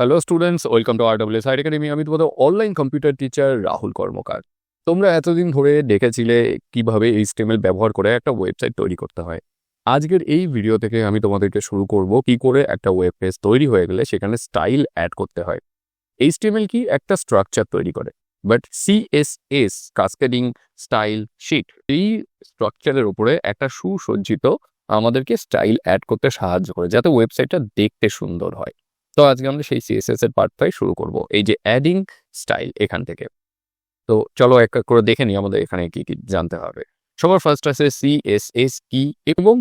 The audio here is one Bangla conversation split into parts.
Hello students welcome to R W side academy আমি তোমাদের online computer teacher Rahul Karmakar. তোমরা এতদিন ধরে দেখেছিলে কীভাবে এই স্টেমেল ব্যবহার করে একটা ওয়েবসাইট তৈরি করতে হয়। আজকের এই ভিডিও থেকে আমি তোমাদেরকে শুরু করব কি করে একটা ওয়েব পেজ তৈরি হয়ে গেলে সেখানে স্টাইল অ্যাড করতে হয়। এই স্টেমেল কি একটা স্ট্রাকচার তৈরি করে। But CSS cascading style sheet এই স্ট্রাকচারের উপরে একটা সুসজ্জিত আমাদেরকে স্টাইল অ্যাড করতে সাহায্য করে, যাতে ওয়েবসাইটটা দেখতে সুন্দর হয়। তো আজকে আমরা সেই সিএসএস এর পার্টটাই শুরু করব। এই যে অ্যাডিং স্টাইল এখান থেকে। তো চলো এক এক করে দেখে নিই আমাদের এখানে কি কি জানতে হবে। সবার ফার্স্ট আছে সিএসএস কি এবং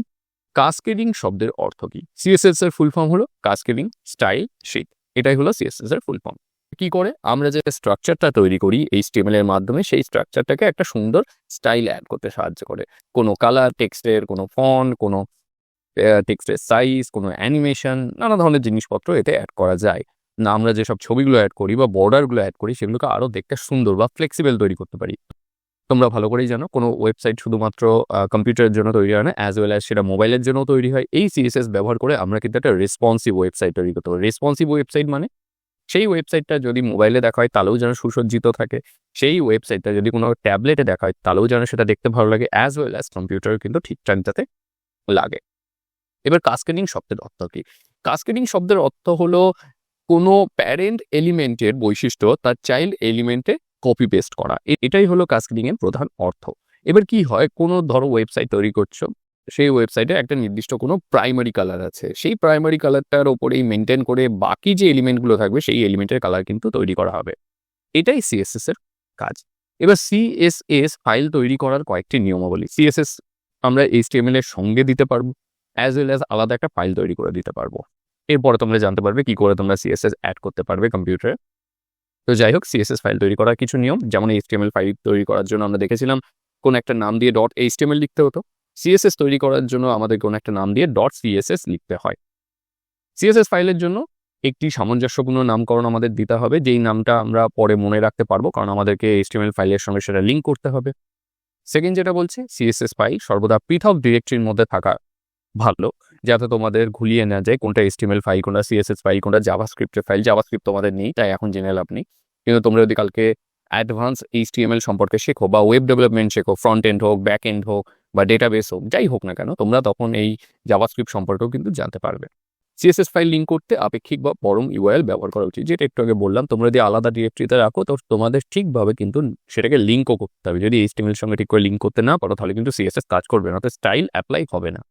কাস্কেডিং শব্দের অর্থ কি? সিএসএস এর ফুল ফর্ম হলো কাস্কেডিং স্টাইল শিট এটাই হলো সিএসএস এর ফুল ফর্ম কি করে? আমরা যে স্ট্রাকচারটা তৈরি করি এই এর মাধ্যমে, সেই স্ট্রাকচারটাকে একটা সুন্দর স্টাইল অ্যাড করতে সাহায্য করে। কোনো কালার টেক্সটের কোনো ফন্ট কোনো টেক্সটের সাইজ কোনো অ্যানিমেশন নানা ধরনের জিনিসপত্র এতে অ্যাড করা যায়। না, আমরা যেসব ছবিগুলো অ্যাড করি বা বর্ডারগুলো অ্যাড করি, সেগুলোকে আরও দেখতে সুন্দর বা ফ্লেক্সিবল তৈরি করতে পারি। তোমরা ভালো করেই জানো, কোনো ওয়েবসাইট শুধুমাত্র কম্পিউটারের জন্য তৈরি হয় না অ্যাজ ওয়েল অ্যাজ সেটা মোবাইলের জন্য তৈরি হয়। এই সিএসএস ব্যবহার করে আমরা কিন্তু একটা রেসপন্সিভ ওয়েবসাইট তৈরি করতে পারি। রেসপন্সিভ ওয়েবসাইট মানে? সেই ওয়েবসাইটটা যদি মোবাইলে দেখা হয়, তাহলেও যেন সুসজ্জিত থাকে। সেই ওয়েবসাইটটা যদি কোনো ট্যাবলেটে দেখা হয়, তাহলেও যেন সেটা দেখতে ভালো লাগে অ্যাজ ওয়েল অ্যাজ কম্পিউটার কিন্তু ঠিক লাগে। এবার কাস্কেডিং শব্দের অর্থ কি? কাস্কেডিং শব্দের অর্থ হলো কোনো প্যারেন্ট এলিমেন্টের বৈশিষ্ট্য তার চাইল্ড এলিমেন্টে কপি পেস্ট করা। এটাই হলো কাস্কেডিং এর প্রধান অর্থ। এবার কি হয়? কোনো ধরো ওয়েবসাইট তৈরি করছ, সেই ওয়েবসাইটে একটা নির্দিষ্ট কোনো প্রাইমারি কালার আছে। সেই প্রাইমারি কালারটার ওপরেই মেনটেন করে বাকি যে এলিমেন্টগুলো থাকবে, সেই এলিমেন্টের কালার কিন্তু তৈরি করা হবে। এটাই সিএসএস এর কাজ। এবার সিএসএস ফাইল তৈরি করার কয়েকটি নিয়মাবলী। সিএসএস আমরা এইচটিএমএল এর সঙ্গে দিতে পারব। অ্যাজ ওয়েল অ্যাজ আলাদা একটা ফাইল তৈরি করে দিতে পারব। এরপরে তোমরা জানতে পারবে কি করে তোমরা সিএসএস অ্যাড করতে পারবে কম্পিউটারে তো যাই হোক সিএসএস ফাইল তৈরি করার কিছু নিয়ম, যেমন এইচটিএমএল ফাইল তৈরি করার জন্য আমরা দেখেছিলাম কোন একটা নাম দিয়ে ডট এইচটিএমএল লিখতে হতো। সিএসএস তৈরি করার জন্য আমাদের কোনো একটা নাম দিয়ে ডট সিএসএস লিখতে হয়। সিএসএস ফাইলের জন্য একটি সামঞ্জস্যপূর্ণ নামকরণ আমাদের দিতে হবে, যেই নামটা আমরা পরে মনে রাখতে পারব, কারণ আমাদেরকে এইচটিএমএল ফাইলের সঙ্গে সেটা লিঙ্ক করতে হবে। সেকেন্ড যেটা বলছে সিএসএস ফাইল সর্বদা পৃথক ডিরেক্টরির মধ্যে থাকা ভালো। যাতে তোমাদের ঘুলিয়ে না যায় কোনটা এস্টিমেল ফাইল কোনটা সিএসএস ফাইল কোনটা জাভাস্ক্রিপ্টের ফাইল জাভাস্ক্রিপ্ট তোমাদের নেই, তাই এখন জেনে লাভ নেই। কিন্তু তোমরা যদি কালকে অ্যাডভান্স এইচটিএমএল সম্পর্কে শেখো বা ওয়েব ডেভেলপমেন্ট শেখো ফ্রন্ট এন্ড হোক ব্যাক এন্ড হোক বা ডেটাবেস হোক, যাই হোক না কেন, তোমরা তখন এই জাভাস্ক্রিপ্ট সম্পর্কেও কিন্তু জানতে পারবে। সিএসএস ফাইল লিঙ্ক করতে আপেক্ষিক বা পরম ইউআইএল ব্যবহার করা উচিত, যেটা একটু আগে বললাম, তোমরা যদি আলাদা ডিরেক্টরিতে রাখো, তো তোমাদের ঠিকভাবে কিন্তু সেটাকে লিঙ্কও করতে হবে। যদি এইচটিএমএল সঙ্গে ঠিক করে লিঙ্ক করতে না পারো, তাহলে কিন্তু সিএসএস কাজ করবে না তো স্টাইল অ্যাপ্লাই হবে না।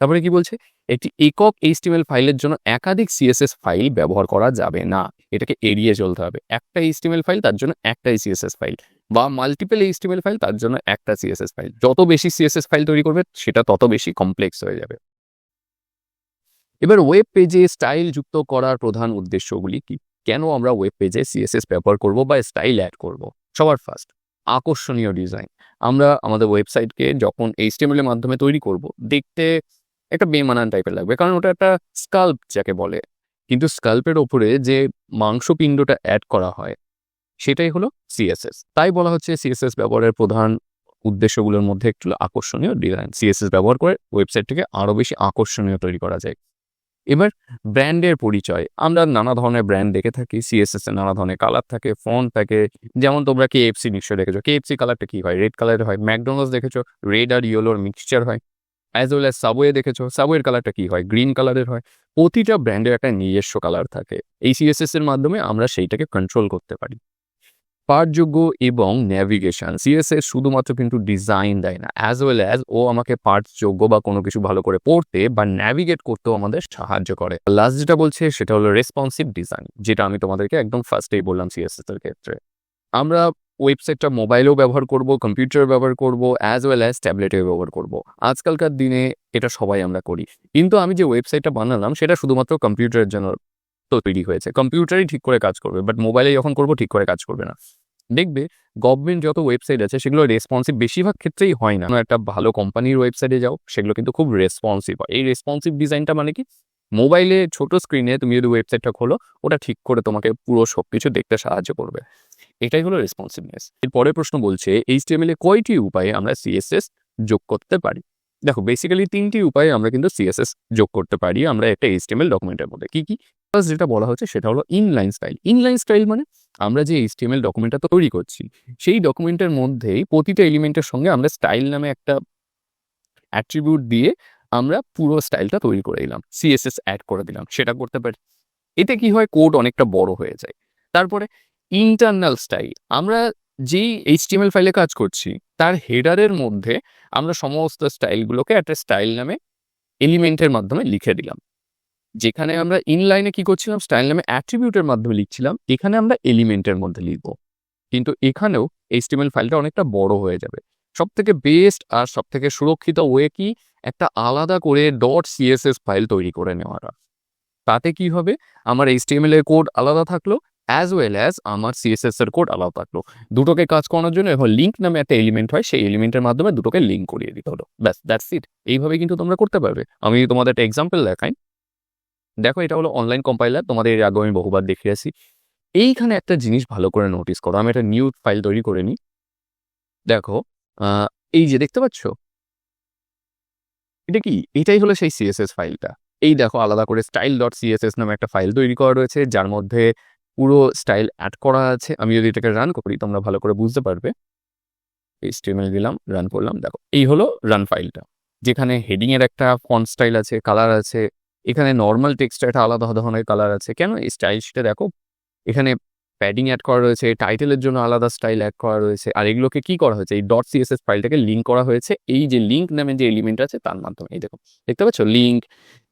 তারপরে কি বলছে? একটি একক এইচটিএমএল ফাইলের জন্য একাধিক সিএসএস ফাইল ব্যবহার করা যাবে না। এটাকে এড়িয়ে চলতে হবে। একটা এইচটিএমএল ফাইল তার জন্য একটাই সিএসএস ফাইল বা মাল্টিপল এইচটিএমএল ফাইল তার জন্য একটা সিএসএস ফাইল যত বেশি সিএসএস ফাইল তৈরি করবে, সেটা তত বেশি কমপ্লেক্স হয়ে যাবে। এবার ওয়েব পেজে স্টাইল যুক্ত করার প্রধান উদ্দেশ্যগুলি কি? কেন আমরা ওয়েব পেজে সিএসএস ব্যবহার করব বা স্টাইল অ্যাড করব? সবার ফার্স্ট আকর্ষণীয় ডিজাইন আমরা আমাদের ওয়েবসাইটকে যখন এইচটিএমএল এর মাধ্যমে তৈরি করব, দেখতে একটা বেমানান টাইপের লাগবে। কারণ ওটা একটা স্কাল্প যাকে বলে। কিন্তু স্কাল্পের ওপরে যে মাংসপিণ্ডটা অ্যাড করা হয়, সেটাই হলো সিএসএস তাই বলা হচ্ছে সিএসএস ব্যবহারের প্রধান উদ্দেশ্যগুলোর মধ্যে একটু আকর্ষণীয় ডিজাইন সিএসএস ব্যবহার করে ওয়েবসাইটটাকে আরও বেশি আকর্ষণীয় তৈরি করা যায়। এবার ব্র্যান্ডের পরিচয়। আমরা নানা ধরনের ব্র্যান্ড দেখে থাকি। সিএসএস এর নানা ধরনের কালার থাকে ফন্ট থাকে। যেমন তোমরা কে কেএফসি নিশ্চয়ই দেখেছ। কেএফসি কালারটা কি হয়? রেড কালারের হয়। ম্যাকডোনাল্ডস দেখেছ? রেড আর ইয়েলোর মিক্সচার হয়। অ্যাজ ওয়েল অ্যাজ সাবওয়ে দেখেছ সাবওয়ের কালারটা কি হয়? গ্রিন কালারের হয়। প্রতিটা ব্র্যান্ডের একটা নিজস্ব কালার থাকে। এই সিএসএস এর মাধ্যমে আমরা সেইটাকে কন্ট্রোল করতে পারি। পাঠযোগ্য এবং ন্যাভিগেশন সিএসএস শুধুমাত্র কিন্তু ডিজাইন দেয় না। অ্যাজ ওয়েল অ্যাজ ও আমাকে পাঠযোগ্য বা কোনো কিছু ভালো করে পড়তে বা ন্যাভিগেট করতেও আমাদের সাহায্য করে। লাস্ট যেটা বলছে, সেটা হলো রেসপন্সিভ ডিজাইন যেটা আমি তোমাদেরকে একদম ফার্স্টেই বললাম সিএসএস এর ক্ষেত্রে। আমরা ওয়েবসাইটটা মোবাইলেও ব্যবহার করব কম্পিউটার ব্যবহার করব অ্যাজ ওয়েল অ্যাজ ট্যাবলেটেও ব্যবহার করব। আজকালকার দিনে এটা সবাই আমরা করি। কিন্তু আমি যে ওয়েবসাইটটা বানালাম, সেটা শুধুমাত্র কম্পিউটারের জন্য তৈরি হয়েছে। কম্পিউটারই ঠিক করে কাজ করবে বাট মোবাইলে যখন করব, ঠিক করে কাজ করবে না। দেখবে গভর্নমেন্ট যত ওয়েবসাইট আছে, সেগুলো রেসপন্সিভ বেশিরভাগ ক্ষেত্রেই হয় না। একটা ভালো কোম্পানির ওয়েবসাইটে যাও, সেগুলো কিন্তু খুব রেসপন্সিভ হয়। এই রেসপন্সিভ ডিজাইনটা মানে কি? মোবাইলে ছোট স্ক্রিনে তুমি যদি ওয়েবসাইটটা খোলো, ওটা ঠিক করে তোমাকে পুরো সব কিছু দেখতে সাহায্য করবে। এটাই হলো রেসপন্সিভনেস এর পরের প্রশ্ন বলছে এইচটিএমএল এ কয়টি উপায়ে আমরা সিএসএস যোগ করতে পারি? দেখো বেসিক্যালি তিনটি উপায়ে আমরা কিন্তু সিএসএস যোগ করতে পারি, আমরা একটা এইচটিএমএল ডকুমেন্টের মধ্যে। কি কি? First যেটা বলা হচ্ছে সেটা হলো ইনলাইন স্টাইল ইনলাইন স্টাইল মানে আমরা যে এইচটিএমএল ডকুমেন্টটা তৈরি করছি, সেই ডকুমেন্টের মধ্যেই প্রতিটা এলিমেন্টের সঙ্গে আমরা স্টাইল নামে একটা অ্যাট্রিবিউট দিয়ে আমরা পুরো স্টাইলটা তৈরি করে দিলাম সিএসএস অ্যাড করে দিলাম, সেটা করতে পারি। এতে কি হয়? কোড অনেকটা বড় হয়ে যায়। তারপরে ইন্টারনাল স্টাইল আমরা যেই এইচটিএমএল ফাইলে কাজ করছি, তার হেডারের মধ্যে আমরা সমস্ত স্টাইলগুলোকে একটা স্টাইল নামে এলিমেন্টের মাধ্যমে লিখে দিলাম। যেখানে আমরা ইনলাইনে কি করছিলাম? স্টাইল নামে অ্যাট্রিবিউটের মাধ্যমে লিখছিলাম। এখানে আমরা এলিমেন্টের মধ্যে লিখব। কিন্তু এখানেও এইচটিএমএল ফাইলটা অনেকটা বড় হয়ে যাবে। সব থেকে বেস্ট আর সব থেকে সুরক্ষিত ওয়ে কি? একটা আলাদা করে ডট সিএসএস ফাইল তৈরি করে নেওয়াটা। তাতে কি হবে? আমার এইচটিএমএল এর কোড আলাদা থাকল। অ্যাজ ওয়েল অ্যাজ আমার সিএসএস এর কোড আলাদা থাকল। দুটোকে কাজ করানোর জন্য এখন লিঙ্ক নামে একটা এলিমেন্ট হয়, সেই এলিমেন্টের মাধ্যমে দুটোকে লিঙ্ক করিয়ে দিতে হলো। ব্যাস দ্যাটস ইট এইভাবে কিন্তু তোমরা করতে পারবে। আমি তোমাদের একটা এক্সাম্পল দেখাই। দেখো, এটা হলো অনলাইন কম্পাইলার তোমাদের এর আগে আমি বহুবার দেখিয়েছি এইখানে একটা জিনিস ভালো করে নোটিস করো। আমি একটা নিউ ফাইল তৈরি করে নিই। দেখো এই যে দেখতে পাচ্ছ? এটা কি? এটাই হলো সেই সিএসএস ফাইলটা এই দেখো, আলাদা করে স্টাইল ডট সিএসএস নামে একটা ফাইল তৈরি করা রয়েছে, যার মধ্যে পুরো স্টাইল অ্যাড করা আছে। আমি যদি এটাকে রান করি, তোমরা ভালো করে বুঝতে পারবে। এই এইচটিএমএল দিলাম রান করলাম। দেখো, এই হলো রান ফাইলটা যেখানে হেডিংয়ের একটা ফন্ট স্টাইল আছে কালার আছে। এখানে নর্মাল টেক্সট একটা আলাদা ধরনের কালার আছে। কেন? এই স্টাইল সেটা দেখো, এখানে প্যাডিং অ্যাড করা রয়েছে টাইটেলের জন্য আলাদা স্টাইল অ্যাড করা রয়েছে। আর এগুলোকে কি করা হয়েছে? এই. ডট সিএসএস ফাইলটাকে লিঙ্ক করা হয়েছে। এই যে লিঙ্ক নামে যে এলিমেন্ট আছে, তার মাধ্যমে। এই দেখো, দেখতে পাচ্ছ? লিঙ্ক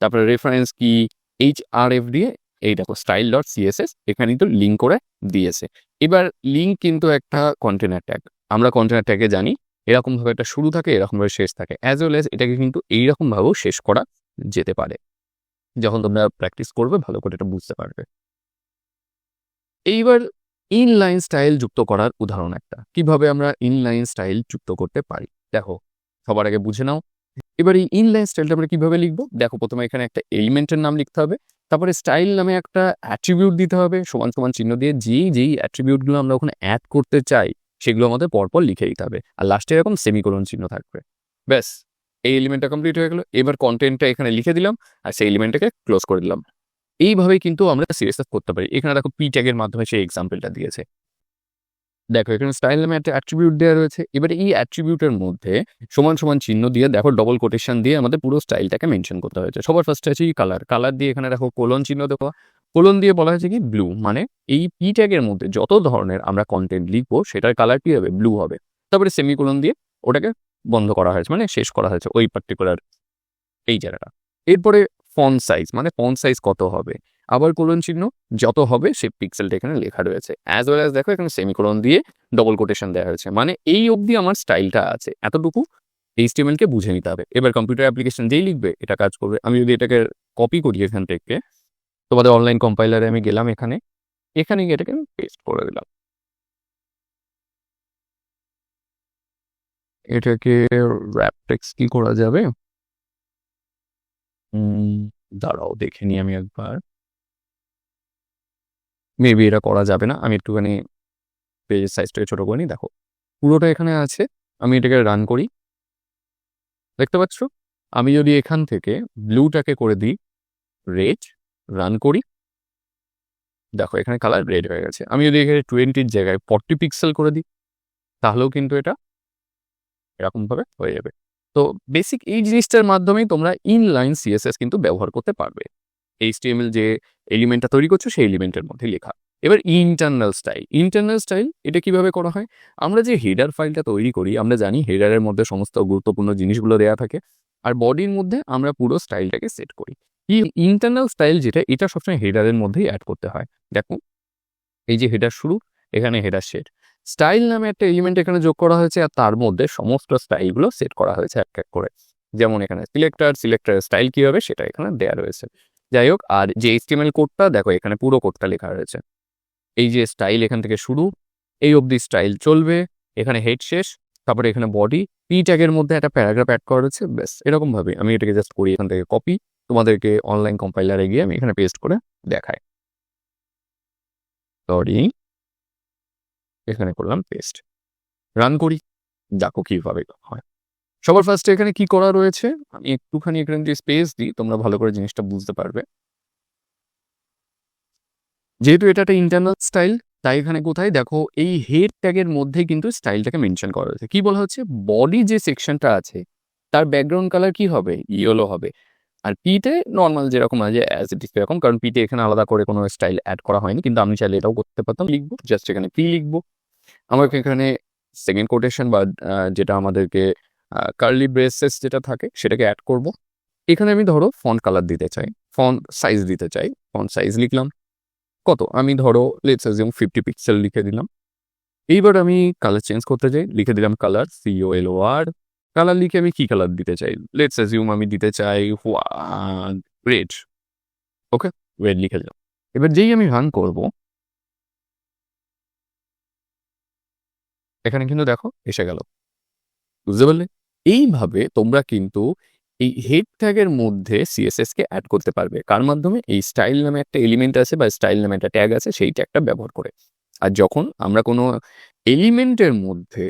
তারপরে রেফারেন্স কি এইচ আর এফ দিয়ে এই দেখো স্টাইল ডট সিএসএস এখানে কিন্তু লিঙ্ক করে দিয়েছে। এবার লিঙ্ক কিন্তু একটা কন্টেনার ট্যাগ আমরা কন্টেনার ট্যাগে জানি, এরকমভাবে একটা শুরু থাকে, এরকমভাবে শেষ থাকে। অ্যাজ ওয়েল এজ এটাকে কিন্তু এইরকমভাবেও শেষ করা যেতে পারে। যখন তোমরা প্র্যাকটিস করবে, ভালো করে এটা বুঝতে পারবে। এইবার ইনলাইন স্টাইল যুক্ত করার উদাহরণ একটা। কীভাবে আমরা ইনলাইন স্টাইল যুক্ত করতে পারি? দেখো, সবার আগে বুঝে নাও এবার এই ইনলাইন স্টাইলটা আমরা কীভাবে লিখব? দেখো, প্রথমে এখানে একটা এলিমেন্টের নাম লিখতে হবে। তারপরে স্টাইল নামে একটা অ্যাট্রিবিউট দিতে হবে, সমান সমান চিহ্ন দিয়ে যেই যেই অ্যাট্রিবিউটগুলো আমরা ওখানে অ্যাড করতে চাই, সেগুলো আমাদের পরপর লিখে দিতে হবে। আর লাস্টে এরকম সেমিকোলন চিহ্ন থাকবে। ব্যাস, এই এলিমেন্টটা কমপ্লিট হয়ে গেলো। এবার কন্টেন্টটা এখানে লিখে দিলাম, আর সেই এলিমেন্টটাকে ক্লোজ করে দিলাম। এইভাবেই কিন্তু আমরা সিরিয়াস করতে পারি। এখানে দেখো পি ট্যাগের মাধ্যমে সেই এক্সাম্পলটা দিয়েছে। দেখো, এখানে স্টাইল নামে একটা অ্যাট্রিবিউট দেওয়া রয়েছে। এবারে এই অ্যাট্রিবিউটের মধ্যে সমান সমান চিহ্ন দিয়ে, দেখো ডবল কোটেশন দিয়ে আমাদের পুরো স্টাইলটাকে মেনশন করতে হয়েছে। সবার ফার্স্টে আছে কালার কালার দিয়ে এখানে দেখো কোলন চিহ্ন দেখো কোলন দিয়ে বলা হয়েছে কি ব্লু মানে এই পি ট্যাগের মধ্যে যত ধরনের আমরা কন্টেন্ট লিখব, সেটার কালার কি হবে ব্লু হবে। তারপরে সেমিকোলন দিয়ে ওটাকে বন্ধ করা হয়েছে মানে শেষ করা হয়েছে, ওই পার্টিকুলার এই জায়গাটা। এরপরে ফন সাইজ মানে ফন সাইজ কত হবে? আবার কোলন চিহ্ন, যত হবে সেই পিক্সেলটা এখানে লেখা রয়েছে। অ্যাজ ওয়েল অ্যাজ দেখো এখানে সেমিকোলন দিয়ে ডবল কোটেশন দেওয়া হয়েছে। মানে এই অবধি আমার স্টাইলটা আছে। এতটুকু এইচটিএমএল কে বুঝে নিতে হবে। এবার কম্পিউটার অ্যাপ্লিকেশন যেই লিখবে, এটা কাজ করবে। আমি যদি এটাকে কপি করি এখান থেকে, তোমাদের অনলাইন কম্পাইলারে আমি গেলাম এখানে। এখানে গিয়ে এটাকে পেস্ট করে দিলাম। এটাকে র্যাপ টেক্সট কি করা যাবে? দাঁড়াও, দেখে নিই আমি একবার। মেবি এটা করা যাবে না। আমি একটুখানি পেজের সাইজটাকে ছোট করে নিই। দেখো, পুরোটা এখানে আছে। আমি এটাকে রান করি। দেখতে পাচ্ছ? আমি যদি এখান থেকে ব্লুটাকে করে দিই রেড রান করি। দেখো, এখানে কালার রেড হয়ে গেছে। আমি যদি এখানে টোয়েন্টির জায়গায় ফর্টি পিক্সেল করে দিই, তাহলেও কিন্তু এটা এরকমভাবে হয়ে যাবে। তো বেসিক এই জিনিসটার মাধ্যমেই তোমরা ইনলাইন সিএসএস কিন্তু ব্যবহার করতে পারবে। এইচটিএমএল যে এলিমেন্টটা তৈরি করছ, সেই এলিমেন্টের মধ্যে লেখা। এবার ইন্টারনাল স্টাইল ইন্টারনাল স্টাইল এটা কীভাবে করা হয়? আমরা যে হেডার ফাইলটা তৈরি করি, আমরা জানি হেডারের মধ্যে সমস্ত গুরুত্বপূর্ণ জিনিসগুলো দেওয়া থাকে, আর বডির মধ্যে আমরা পুরো স্টাইলটাকে সেট করি। ইন্টারনাল স্টাইল যেটা, এটা সবসময় হেডারের মধ্যেই অ্যাড করতে হয়। দেখো, এই যে হেডার শুরু, এখানে হেডার সেট স্টাইল নামে একটা এলিমেন্ট এখানে যোগ করা হয়েছে, আর তার মধ্যে সমস্ত স্টাইলগুলো সেট করা হয়েছে এক এক করে। যেমন এখানে সিলেক্টার সিলেক্টরের স্টাইল কি হবে, সেটা এখানে দেওয়া রয়েছে। যাই হোক, আর যে এইচটিএমএল কোডটা দেখো এখানে পুরো কোডটা লেখা রয়েছে। এই যে স্টাইল এখান থেকে শুরু, এই অবধি স্টাইল চলবে, এখানে হেড শেষ, তারপরে এখানে বডি পি ট্যাগের মধ্যে একটা প্যারাগ্রাফ অ্যাড করা রয়েছে, ব্যাস এরকম ভাবে আমি এটাকে জাস্ট করি এখান থেকে কপি তোমাদেরকে অনলাইন কম্পাইলারে গিয়ে আমি এখানে পেস্ট করে দেখাই। সরি এখানে করলাম পেস্ট রান করি, দেখো কীভাবে হয়। সবার ফার্স্টে এখানে কি করা রয়েছে? আমি একটুখানি এখানে যে স্পেস দিই, তোমরা ভালো করে জিনিসটা বুঝতে পারবে। যেহেতু এটা একটা ইন্টারনাল স্টাইল তাই এখানে কোথায়? দেখো, এই হেড ট্যাগের মধ্যে কিন্তু স্টাইলটাকে মেনশন করা হয়েছে। কি বলা হচ্ছে? বডি যে সেকশনটা আছে, তার ব্যাকগ্রাউন্ড কালার কি হবে? ইয়েলো হবে। আর পিতে নর্মাল যেরকম আছে অ্যাজ ইট ইস এরকম কারণ পিতে এখানে আলাদা করে কোনো স্টাইল অ্যাড করা হয়নি, কিন্তু আমি চাইলে এটাও করতে পারতাম। লিখব জাস্ট এখানে পি লিখব। আমাকে এখানে সেকেন্ড কোটেশন বা যেটা আমাদেরকে কার্লি ব্রেসেস যেটা থাকে সেটাকে অ্যাড করব। এখানে আমি ধরো ফন্ট কালার দিতে চাই ফন্ট সাইজ দিতে চাই ফন্ট সাইজ লিখলাম। কত? আমি ধরো লেটস অ্যাজিউম ফিফটি পিক্সেল লিখে দিলাম। এইবার আমি কালার চেঞ্জ করতে চাই লিখে দিলাম colour C O L O R colour লিখে আমি কি কালার দিতে চাই? লেটস অ্যাজিউম আমি দিতে চাই রেড ওকে রেড লিখে দিলাম। এবার যেই আমি রান করব, এখানে কিন্তু দেখো, এসে গেল। বুঝতে পারলে? এইভাবে তোমরা কিন্তু এই হেড ট্যাগের মধ্যে সিএসএস কে অ্যাড করতে পারবে। কার মাধ্যমে? এই স্টাইল নামে একটা এলিমেন্ট আছে বা স্টাইল নামে একটা ট্যাগ আছে, সেই ট্যাগটা ব্যবহার করে। আর যখন আমরা কোনো এলিমেন্টের মধ্যে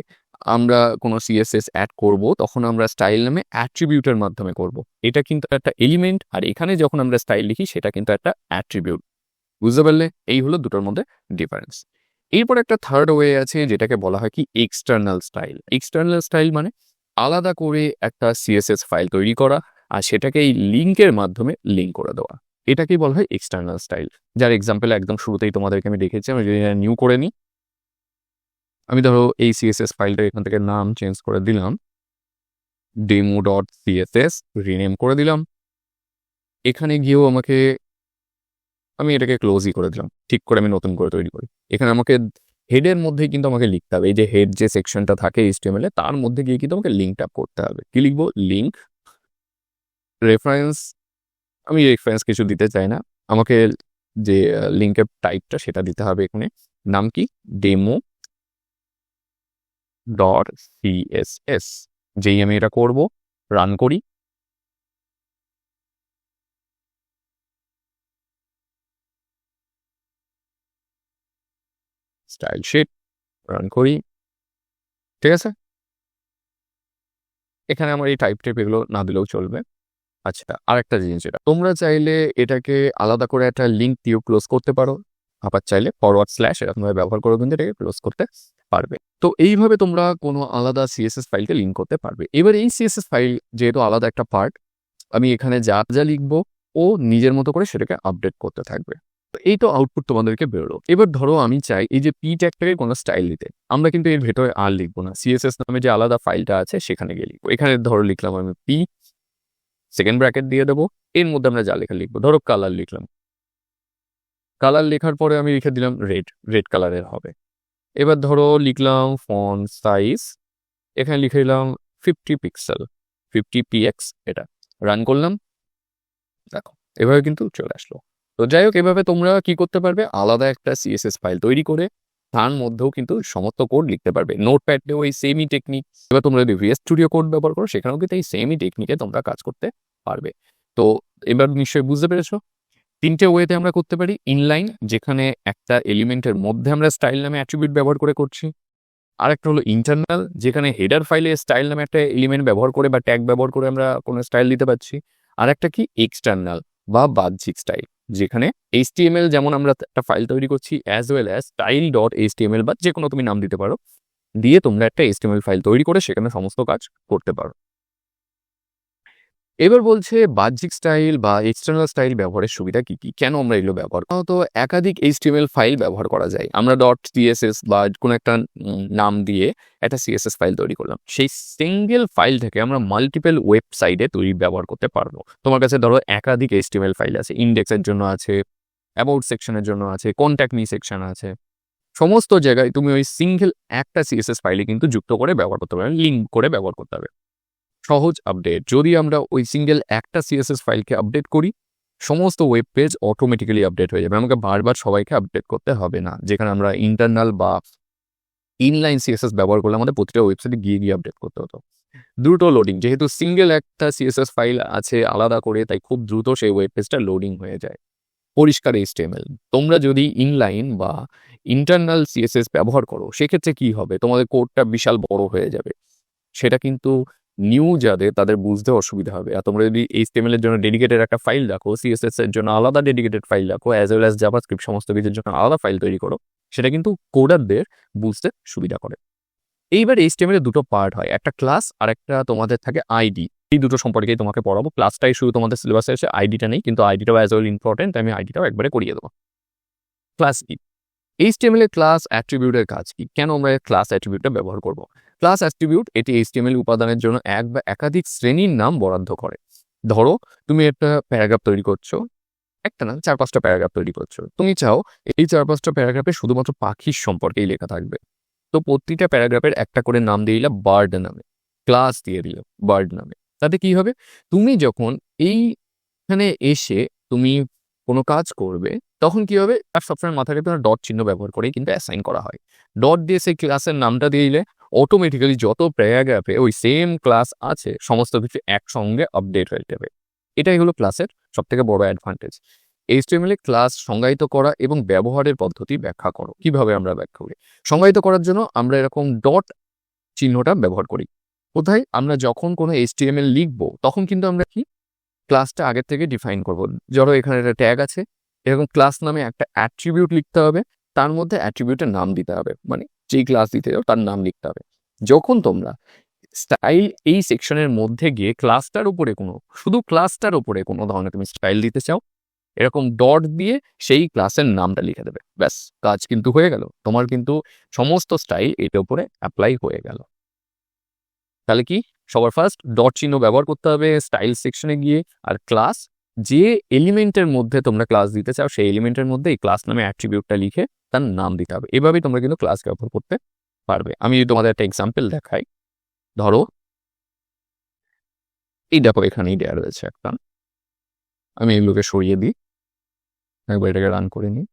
আমরা কোনো সিএসএস অ্যাড করব, তখন আমরা স্টাইল নামে অ্যাট্রিবিউটের মাধ্যমে করব। এটা কিন্তু একটা এলিমেন্ট আর এখানে যখন আমরা স্টাইল লিখি, সেটা কিন্তু একটা অ্যাট্রিবিউট বুঝতে পারলে? এই হলো দুটোর মধ্যে ডিফারেন্স এরপর একটা থার্ড ওয়ে আছে, যেটাকে বলা হয় কি এক্সটার্নাল স্টাইল এক্সটার্নাল স্টাইল মানে আলাদা করে একটা সিএসএস ফাইল তৈরি করা আর সেটাকে এই লিঙ্কের মাধ্যমে লিঙ্ক করে দেওয়া। এটাকেই বলা হয় এক্সটার্নাল স্টাইল যার এক্সাম্পল একদম শুরুতেই তোমাদেরকে আমি দেখেছি, আমি যদি নিউ করে নিই, আমি ধরো এই সিএসএস ফাইলটা এখান থেকে নাম চেঞ্জ করে দিলাম ডেমো ডট সিএসএস রিনেম করে দিলাম। এখানে গিয়েও আমাকে, আমি এটাকে ক্লোজই করে দিলাম। ঠিক করে আমি নতুন করে তৈরি করি। এখানে আমাকে হেডের মধ্যেই কিন্তু আমাকে লিখতে হবে। এই যে হেড যে সেকশনটা থাকে এইচটিএমএল এ, তার মধ্যে গিয়ে কিন্তু আমাকে লিঙ্কটা করতে হবে। কি লিখব? লিঙ্ক রেফারেন্স আমি রেফারেন্স কিছু দিতে চাই না। আমাকে যে লিঙ্কের টাইপটা সেটা দিতে হবে এখানে। নাম কি? ডেমো ডট সিএসএস যেই আমি এটা করব রান করি। স্টাইল শিট, রান করি। ঠিক আছে? এখানে আমার এই টাইপ টাইপ এগুলো না দিলেও চলবে। আচ্ছা আরেকটা জিনিস এটা তোমরা চাইলে এটাকে আলাদা করে একটা লিঙ্ক দিয়েও ক্লোজ করতে পারো। আবার চাইলে ফরওয়ার্ড স্ল্যাশ এরকমভাবে ব্যবহার করে কিন্তু এটাকে ক্লোজ করতে পারবে। তো এইভাবে তোমরা কোনো আলাদা সিএসএস ফাইলকে লিঙ্ক করতে পারবে। এবার এই সিএসএস ফাইল যেহেতু আলাদা একটা পার্ট আমি এখানে যা যা লিখব, ও নিজের মতো করে সেটাকে আপডেট করতে থাকবে। এই তো আউটপুট তোমাদেরকে বেরোলো। এবার ধরো আমি চাই এই যে পি ট্যাগটাকে কোনো স্টাইল দিতে আমরা কিন্তু এর ভেতরে আর লিখব না। সিএসএস নামে যে আলাদা ফাইলটা আছে, সেখানে গিয়ে লিখব। এখানে ধরো লিখলাম আমি পি সেকেন্ড ব্র্যাকেট দিয়ে দেবো। এর মধ্যে আমরা যা লেখা লিখব, ধরো কালার লিখলাম। কালার লেখার পরে আমি লিখে দিলাম রেড রেড কালারের হবে। এবার ধরো লিখলাম ফন সাইজ এখানে লিখে দিলাম ফিফটি পিক্সেল ফিফটি পিএক্স এটা। রান করলাম। দেখো, এভাবে কিন্তু চলে আসলো। তো যাই হোক, এভাবে তোমরা কি করতে পারবে? আলাদা একটা সিএসএস ফাইল তৈরি করে তার মধ্যেও কিন্তু সমস্ত কোড লিখতে পারবে। নোট প্যাডেও এই সেমই টেকনিক এবার তোমরা যদি ভিএস স্টুডিও কোড ব্যবহার করো, সেখানেও কিন্তু এই সেমই টেকনিকে তোমরা কাজ করতে পারবে। তো এবার নিশ্চয়ই বুঝতে পেরেছ? তিনটে ওয়েতে আমরা করতে পারি। ইনলাইন যেখানে একটা এলিমেন্টের মধ্যে আমরা স্টাইল নামে অ্যাট্রিবিউট ব্যবহার করে করছি। আর একটা হলো ইন্টারনাল যেখানে হেডার ফাইলে স্টাইল নামে একটা এলিমেন্ট ব্যবহার করে বা ট্যাগ ব্যবহার করে আমরা কোনো স্টাইল দিতে পারছি। আর একটা কি? এক্সটার্নাল বা বাহ্যিক স্টাইল যেখানে এইচটিএমএল যেমন আমরা একটা ফাইল তৈরি করছি as well as tile dot HTML বা যে কোনো তুমি নাম দিতে পারো, দিয়ে তোমরা একটা এইচটিএমএল ফাইল তৈরি করে সেখানে সমস্ত কাজ করতে পারো। এবার বলছে, বাহ্যিক স্টাইল বা এক্সটার্নাল স্টাইল ব্যবহারের সুবিধা কি কি? কেন আমরা এগুলো ব্যবহার তো একাধিক এইচটিএমএল ফাইল ব্যবহার করা যায়। আমরা. ডট সিএসএস বা কোনো একটা নাম দিয়ে একটা সিএসএস ফাইল তৈরি করলাম। সেই সিঙ্গেল ফাইল থেকে আমরা মাল্টিপল ওয়েবসাইটে তৈরি ব্যবহার করতে পারব। তোমার কাছে ধরো একাধিক এইচটিএমএল ফাইল আছে। ইন্ডেক্সের জন্য আছে অ্যাবাউট সেকশনের জন্য আছে কন্ট্যাক্ট মি সেকশন আছে। সমস্ত জায়গায় তুমি ওই সিঙ্গেল একটা সিএসএস ফাইলে কিন্তু যুক্ত করে ব্যবহার করতে পারবে। লিঙ্ক করে ব্যবহার করতে হবে সহজ আপডেট যদি আমরা ওই সিঙ্গেল একটা সিএসএস ফাইলকে আপডেট করি, সমস্ত ওয়েব পেজ অটোমেটিক্যালি আপডেট হয়ে যাবে। আমাকে বারবার সবাইকে আপডেট করতে হবে না। যেখানে আমরা ইন্টারনাল বা ইনলাইন সিএসএস ব্যবহার করলে আমাদের প্রতিটা ওয়েবসাইটে গিয়ে গিয়ে আপডেট করতে হতো। দ্রুত লোডিং যেহেতু সিঙ্গেল একটা সিএসএস ফাইল আছে আলাদা করে, তাই খুব দ্রুত সেই ওয়েব পেজটা লোডিং হয়ে যায়। পরিষ্কার এইচটিএমএল তোমরা যদি ইনলাইন বা ইন্টারনাল সিএসএস ব্যবহার করো, সেক্ষেত্রে কি হবে? তোমাদের কোডটা বিশাল বড় হয়ে যাবে। সেটা কিন্তু নিউ যাদের তাদের বুঝতে অসুবিধা হবে। আর তোমরা যদি এইচটিএমএল এর জন্য ডেডিকেটেড একটা ফাইল রাখো সিএসএস এর জন্য আলাদা ডেডিকেটেড ফাইল রাখো অ্যাজ ওয়েল অ্যাজ জাভাস্ক্রিপ্ট সমস্ত কিছুর জন্য আলাদা ফাইল তৈরি করো, সেটা কিন্তু কোডারদের বুঝতে সুবিধা করে। এইবার এইচটিএমএল এর দুটো পার্ট হয়, একটা ক্লাস আর একটা তোমাদের থাকে আইডি এই দুটো সম্পর্কেই তোমাকে পড়াবো। ক্লাসটাই শুধু তোমাদের সিলেবাসে এসে আইডিটা নেই, কিন্তু আইডিটাও অ্যাজ ওয়েল ইম্পর্টেন্ট আমি আইডিটাও একবারে করিয়ে দেবো। ক্লাস কি? এইচটিএমএল এর ক্লাস অ্যাট্রিবিউটের কাজ কি? কেন আমরা ক্লাস অ্যাট্রিবিউটটা ব্যবহার করব? ক্লাস অ্যাট্রিবিউট এটি এইচটিএমএল উপাদানের জন্য এক বা একাধিক শ্রেণির নাম বরাদ্দ করে। ধরো, তুমি একটা প্যারাগ্রাফ তৈরি করছ, একটা না, চার পাঁচটা প্যারাগ্রাফ তৈরি করছ। তুমি চাও এই চার পাঁচটা প্যারাগ্রাফে শুধুমাত্র পাখির সম্পর্কেই লেখা থাকবে। তো প্রতিটা প্যারাগ্রাফের একটা করে নাম দিয়ে দিলে বার্ড নামে। ক্লাস দিয়ে দিলে বার্ড নামে। তাতে কি হবে? তুমি যখন এইখানে এসে তুমি কোনো কাজ করবে, তখন কি হবে? আর সবসময় মাথায় তোমার ডট চিহ্ন ব্যবহার করেই কিন্তু অ্যাসাইন করা হয়। ডট দিয়ে সেই ক্লাসের নামটা দিয়ে দিলে অটোমেটিক্যালি যত প্যারাগ্রাফে ওই সেম ক্লাস আছে, সমস্ত কিছু একসঙ্গে আপডেট হয়ে যাবে। এটাই হলো ক্লাসের সবথেকে বড় অ্যাডভান্টেজ এইচটিএমএল এ ক্লাস সংজ্ঞায়িত করা এবং ব্যবহারের পদ্ধতি ব্যাখ্যা করো। কীভাবে আমরা ব্যাখ্যা করি? সংজ্ঞায়িত করার জন্য আমরা এরকম ডট চিহ্নটা ব্যবহার করি। কোথায়? আমরা যখন কোনো এইচটিএমএল লিখব, তখন কিন্তু আমরা কি? ক্লাসটা আগের থেকে ডিফাইন করব। ধরো এখানে একটা ট্যাগ আছে, এরকম ক্লাস নামে একটা অ্যাট্রিবিউট লিখতে হবে, তার মধ্যে অ্যাট্রিবিউটের নাম দিতে হবে। মানে যেই ক্লাস দিতে যাও, তার নাম লিখতে হবে। যখন তোমরা স্টাইল এই সেকশনের মধ্যে গিয়ে ক্লাসটার উপরে কোনো, শুধু ক্লাসটার উপরে কোনো ধরনের তুমি স্টাইল দিতে চাও, এরকম ডট দিয়ে সেই ক্লাসের নামটা লিখে দেবে। ব্যাস, কাজ কিন্তু হয়ে গেল। তোমার কিন্তু সমস্ত স্টাইল এটার উপরে অ্যাপ্লাই হয়ে গেল। তাহলে কি? সবার ফার্স্ট ডট চিহ্ন ব্যবহার করতে হবে স্টাইল সেকশনে গিয়ে। আর ক্লাস যে এলিমেন্টের মধ্যে তোমরা ক্লাস দিতে চাও, সেই এলিমেন্টের মধ্যে এই ক্লাস নামে অ্যাট্রিবিউটটা লিখে তার নাম দিতে হবে। এভাবেই তোমরা কিন্তু ক্লাস ব্যবহার করতে পারবে। আমি যদি তোমাদের একটা এক্সাম্পল দেখাই, ধরো, এই দেখো এখানেই দেওয়া রয়েছে একটা। আমি এগুলোকে সরিয়ে দিই। একবার এটাকে রান করে নিই।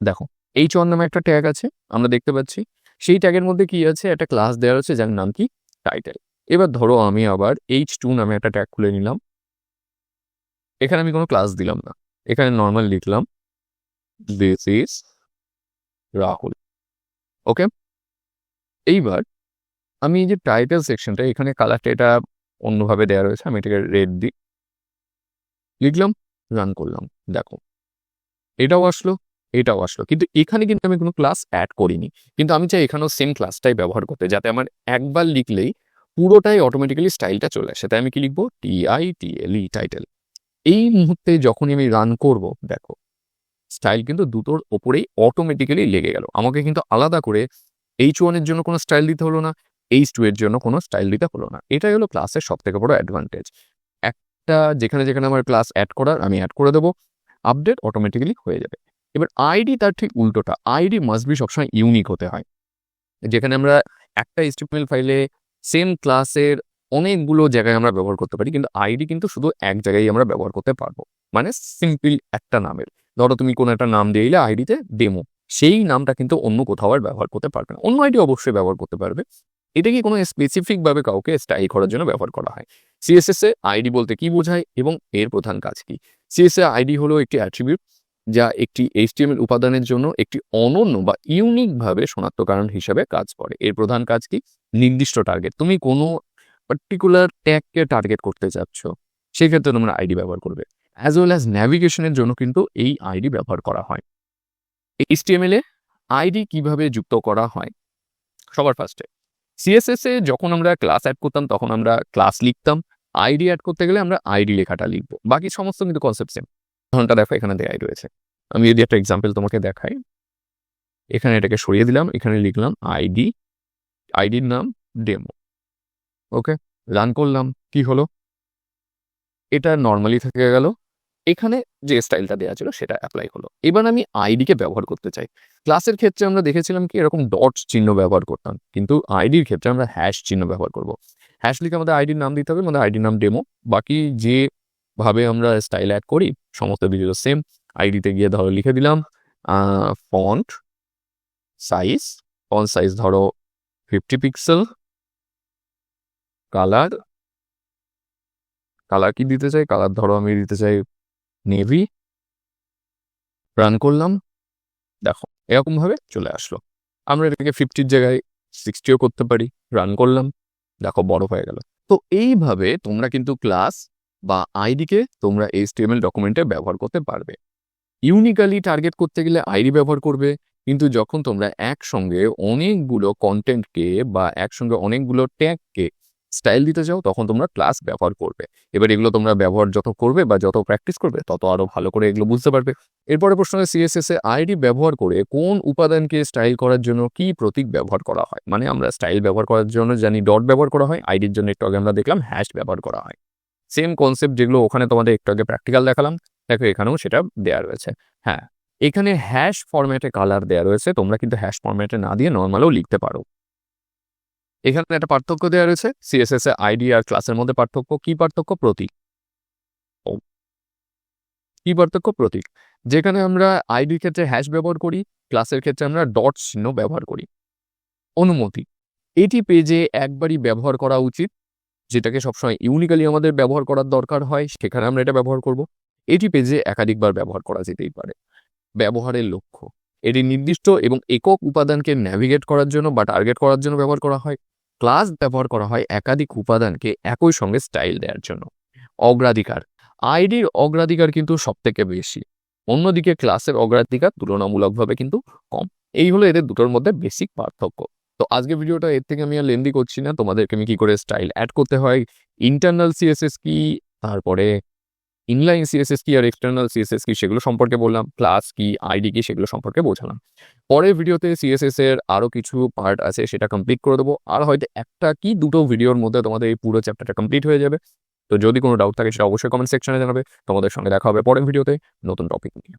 দেখো এইচ ওয়ান নামে একটা ট্যাগ আছে, আমরা দেখতে পাচ্ছি। সেই ট্যাগের মধ্যে কি আছে? একটা ক্লাস দেওয়া আছে যার নাম কি? টাইটেল এবার ধরো আমি আবার এইচ টু নামে একটা ট্যাগ খুলে নিলাম। এখানে আমি কোনো ক্লাস দিলাম না। এখানে নর্মাল লিখলাম দিস ইজ রাহুল ওকে এইবার আমি এই যে টাইটেল সেকশনটা এখানে কালারটা এটা অন্যভাবে দেওয়া রয়েছে, আমি এটাকে রেড দিই। লিখলাম রান করলাম, দেখো। এটাও আসলো এটাও আসলো। কিন্তু এখানে কিন্তু আমি কোনো ক্লাস অ্যাড করিনি। কিন্তু আমি চাই এখানেও সেম ক্লাসটাই ব্যবহার করতে, যাতে আমার একবার লিখলেই পুরোটাই অটোমেটিক্যালি স্টাইলটা চলে আসে। তাই আমি কি লিখব? T I T L E title এই মুহূর্তে যখনই আমি রান করব, দেখো স্টাইল কিন্তু দুটোর ওপরেই অটোমেটিক্যালি লেগে গেল। আমাকে কিন্তু আলাদা করে এইচ ওয়ানের জন্য কোনো স্টাইল দিতে হলো না এইচ টু এর জন্য কোনো স্টাইল দিতে হলো না। এটাই হলো ক্লাসের সব থেকে বড় অ্যাডভান্টেজ একটা যেখানে যেখানে আমার ক্লাস অ্যাড করার, আমি অ্যাড করে দেবো আপডেট অটোমেটিক্যালি হয়ে যাবে। এবার আইডি তার ঠিক উল্টোটা। আইডি মাস্ট বি সবসময় ইউনিক হতে হয়। যেখানে আমরা একটা এইচটিএমএল ফাইলে সেম ক্লাসের অনেকগুলো জায়গায় আমরা ব্যবহার করতে পারি, কিন্তু আইডি কিন্তু শুধু এক জায়গায় আমরা ব্যবহার করতে পারব। মানে সিম্পল একটা নামের। ধরো তুমি কোনো একটা নাম দিয়ে দিলে আইডিতে ডেমো সেই নামটা কিন্তু অন্য কোথাও আর ব্যবহার করতে পারবে না। অন্য আইডি অবশ্যই ব্যবহার করতে পারবে। এটা কি কোনো স্পেসিফিকভাবে কাউকে স্টাইল করার জন্য ব্যবহার করা হয়? সিএসএস এ আইডি বলতে কি বোঝায় এবং এর প্রধান কাজ কি? সিএসএ আইডি হলো একটি অ্যাট্রিবিউট যা একটি এইচটিএমএল উপাদানের জন্য একটি অনন্য বা ইউনিকভাবে শনাক্তকরণ হিসাবে কাজ করে। এর প্রধান কাজ কি? নির্দিষ্ট টার্গেট তুমি কোনো পার্টিকুলার ট্যাগকে টার্গেট করতে চাচ্ছ সেক্ষেত্রে তোমরা আইডি ব্যবহার করবে অ্যাজ ওয়েল অ্যাজ ন্যাভিগেশনের জন্য কিন্তু এই আইডি ব্যবহার করা হয়। এইচটিএমএল এ আইডি কীভাবে যুক্ত করা হয়, সবার ফার্স্টে সিএসএস এ যখন আমরা ক্লাস অ্যাড করতাম, তখন আমরা ক্লাস লিখতাম। আইডি অ্যাড করতে গেলে আমরা আইডি লেখাটা লিখব। বাকি সমস্ত কিন্তু কনসেপ্ট সেম ধরনটা দেখো, এখানে দেয়াই রয়েছে। আমি যদি একটা এক্সাম্পল তোমাকে দেখাই, এখানে এটাকে সরিয়ে দিলাম, এখানে লিখলাম আইডি আইডির নাম ডেমো ওকে, রান করলাম। কি হলো? এটা নর্মালি থেকে গেল। এখানে যে স্টাইলটা দেওয়া ছিল সেটা অ্যাপ্লাই হলো। এবার আমি আইডিকে ব্যবহার করতে চাই। ক্লাসের ক্ষেত্রে আমরা দেখেছিলাম কি, এরকম ডট চিহ্ন ব্যবহার করতাম। কিন্তু আইডির ক্ষেত্রে আমরা হ্যাশ চিহ্ন ব্যবহার করব। হ্যাশ লিখে আমাদের আইডির নাম দিতে হবে, আমাদের আইডির নাম ডেমো বাকি যে ভাবে আমরা স্টাইল অ্যাড করি, সমস্ত ভিডিও সেম আইডিতে গিয়ে ধরো লিখে দিলাম ফন্ট সাইজ ফন্ট সাইজ ধরো ফিফটি পিক্সেল কালার। কালার কি দিতে চাই? কালার ধরো আমি দিতে চাই নেভি। রান করলাম। দেখো, এরকমভাবে চলে আসলো। আমরা এটাকে ফিফটির জায়গায় সিক্সটিও করতে পারি। রান করলাম। দেখো, বড় হয়ে গেল। তো এইভাবে তোমরা কিন্তু ক্লাস বা আইডিকে তোমরা এইচটিএমএল ডকুমেন্টে ব্যবহার করতে পারবে। ইউনিক্যালি টার্গেট করতে গেলে আইডি ব্যবহার করবে। কিন্তু যখন তোমরা একসঙ্গে অনেকগুলো কন্টেন্টকে বা একসঙ্গে অনেকগুলো ট্যাগকে স্টাইল দিতে চাও, তখন তোমরা ক্লাস ব্যবহার করবে। এবার এগুলো তোমরা ব্যবহার যত করবে বা যত প্র্যাকটিস করবে, তত আরও ভালো করে এগুলো বুঝতে পারবে। এরপরে প্রশ্ন সিএসএস এ আইডি ব্যবহার করে কোন উপাদানকে স্টাইল করার জন্য কি প্রতীক ব্যবহার করা হয়? মানে আমরা স্টাইল ব্যবহার করার জন্য জানি ডট ব্যবহার করা হয় আইডির জন্য একটু আগে আমরা দেখলাম হ্যাশ ব্যবহার করা হয়। সেম কনসেপ্ট যেগুলো ওখানে তোমাদের একটু আগে প্র্যাকটিক্যাল দেখালাম, দেখো এখানেও সেটা দেওয়া রয়েছে। হ্যাঁ এখানে হ্যাশ ফরম্যাটে কালার দেওয়া রয়েছে, তোমরা কিন্তু হ্যাশ ফরম্যাটে না দিয়ে নর্মালও লিখতে পারো। এখানে একটা পার্থক্য দেওয়া রয়েছে সিএসএস এ আইডি আর ক্লাসের মধ্যে পার্থক্য, কি পার্থক্য? প্রতীক। কি পার্থক্য? প্রতীক। যেখানে আমরা আইডির ক্ষেত্রে হ্যাশ ব্যবহার করি ক্লাসের ক্ষেত্রে আমরা ডট চিহ্ন ব্যবহার করি। অনুমতি। এটি পেজে একবারই ব্যবহার করা উচিত, যেটাকে সবসময় ইউনিক্যালি আমাদের ব্যবহার করার দরকার হয়, সেখানে আমরা এটা ব্যবহার করব। এটি পেজে একাধিকবার ব্যবহার করা যেতেই পারে। ব্যবহারের লক্ষ্য। এটি নির্দিষ্ট এবং একক উপাদানকে ন্যাভিগেট করার জন্য বা টার্গেট করার জন্য ব্যবহার করা হয়। ক্লাস ব্যবহার করা হয় একাধিক উপাদানকে একই সঙ্গে স্টাইল দেওয়ার জন্য। অগ্রাধিকার। আইডির অগ্রাধিকার কিন্তু সব থেকে বেশি। অন্যদিকে ক্লাসের অগ্রাধিকার তুলনামূলকভাবে কিন্তু কম। এই হলো এদের দুটোর মধ্যে বেসিক পার্থক্য। তো আজকে ভিডিওটা এর থেকে আমি আর লেন্দি করছি না। তোমাদেরকে আমি কি করে স্টাইল অ্যাড করতে হয় ইন্টারনাল সিএসএস কি, তারপরে ইনলাইন সিএসএস কি আর এক্সটার্নাল সিএসএস কি সেগুলো সম্পর্কে বললাম প্লাস কি আইডি কি সেগুলো সম্পর্কে বোঝালাম। পরের ভিডিওতে সিএসএস এর আরও কিছু পার্ট আছে, সেটা কমপ্লিট করে দেবো। আর হয়তো একটা কি দুটো ভিডিওর মধ্যে তোমাদের এই পুরো চ্যাপ্টারটা কমপ্লিট হয়ে যাবে। তো যদি কোনো ডাউট থাকে সেটা অবশ্যই কমেন্ট সেকশনে জানাবে। তোমাদের সঙ্গে দেখা হবে পরের ভিডিওতে নতুন টপিক নিয়ে।